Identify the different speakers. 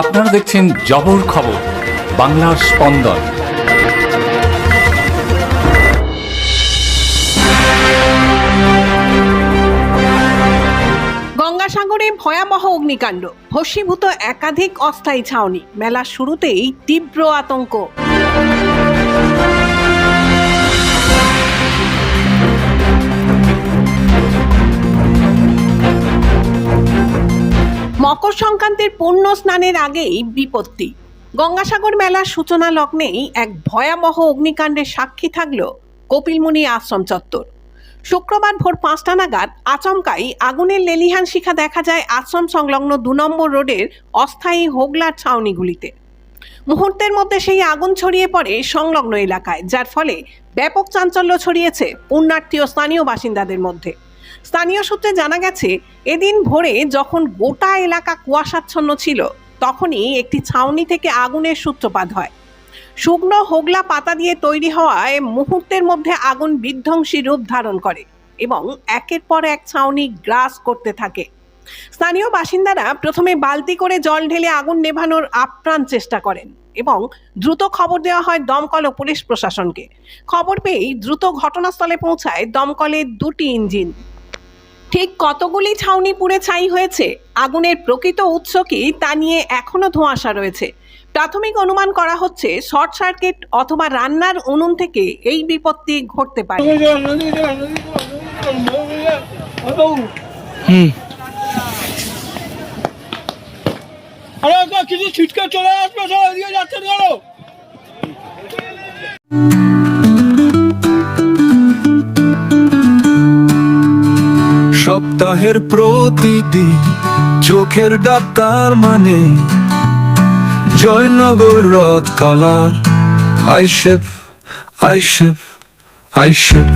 Speaker 1: আপনারা দেখছেন জবর খবর, বাংলার স্পন্দন।
Speaker 2: গঙ্গাসাগরে ভয়াবহ অগ্নিকাণ্ড, ভস্মীভূত একাধিক অস্থায়ী ছাউনি। মেলার শুরুতেই তীব্র আতঙ্ক। মকর সংক্রান্তির পূর্ণ স্নানের আগেই বিপত্তি। গঙ্গাসাগর মেলার সূচনা লগ্নেই এক ভয়াবহ অগ্নিকাণ্ডের সাক্ষী থাকল কপিলমুনি আশ্রম চত্বর। শুক্রবার ভোর পাঁচটা নাগাদ আচমকাই আগুনের লেলিহান শিখা দেখা যায় আশ্রম সংলগ্ন দু নম্বর রোডের অস্থায়ী হোগলার ছাউনিগুলিতে। মুহূর্তের মধ্যে সেই আগুন ছড়িয়ে পড়ে সংলগ্ন এলাকায়, যার ফলে ব্যাপক চাঞ্চল্য ছড়িয়েছে পুণ্যার্থী ও স্থানীয় বাসিন্দাদের মধ্যে। স্থানীয় সূত্রে জানা গেছে, এদিন ভোরে যখন গোটা এলাকা কুয়াশাচ্ছন্ন ছিল, তখনই একটি ছাউনি থেকে আগুনের সূত্রপাত হয়। শুকনো হোগলা পাতা দিয়ে তৈরি হওয়ায় মুহূর্তের মধ্যে আগুন বিধ্বংসী রূপ ধারণ করে এবং একের পর এক ছাউনি গ্রাস করতে থাকে। স্থানীয় বাসিন্দারা প্রথমে বালতি করে জল ঢেলে আগুন নেভানোর আপ্রাণ চেষ্টা করেন। এবং দ্রুত খবর দেওয়া হয় দমকল ও পুলিশ প্রশাসনকে। খবর পেয়েই দ্রুত ঘটনাস্থলে পৌঁছায় দমকলের দুটি ইঞ্জিন। ঠিক কতগুলি ছাউনি পুড়ে ছাই হয়েছে? আগুনের প্রকৃত উৎস কি তা নিয়ে এখনও ধোঁয়াশা রয়েছে। প্রাথমিক অনুমান করা হচ্ছে শর্ট সার্কিট অথবা রান্নার উনুন থেকে এই বিপত্তি ঘটতে পারে
Speaker 3: আরে একটা কিছু ছিটকে চলে আসবে, সব এদিকে যাচ্ছেন কেন?
Speaker 4: সপ্তাহের প্রতিদিন চোখের ডাক্তার মানে। জয়নগর রথ কালার আইসেফ আইসেফ আইসেফ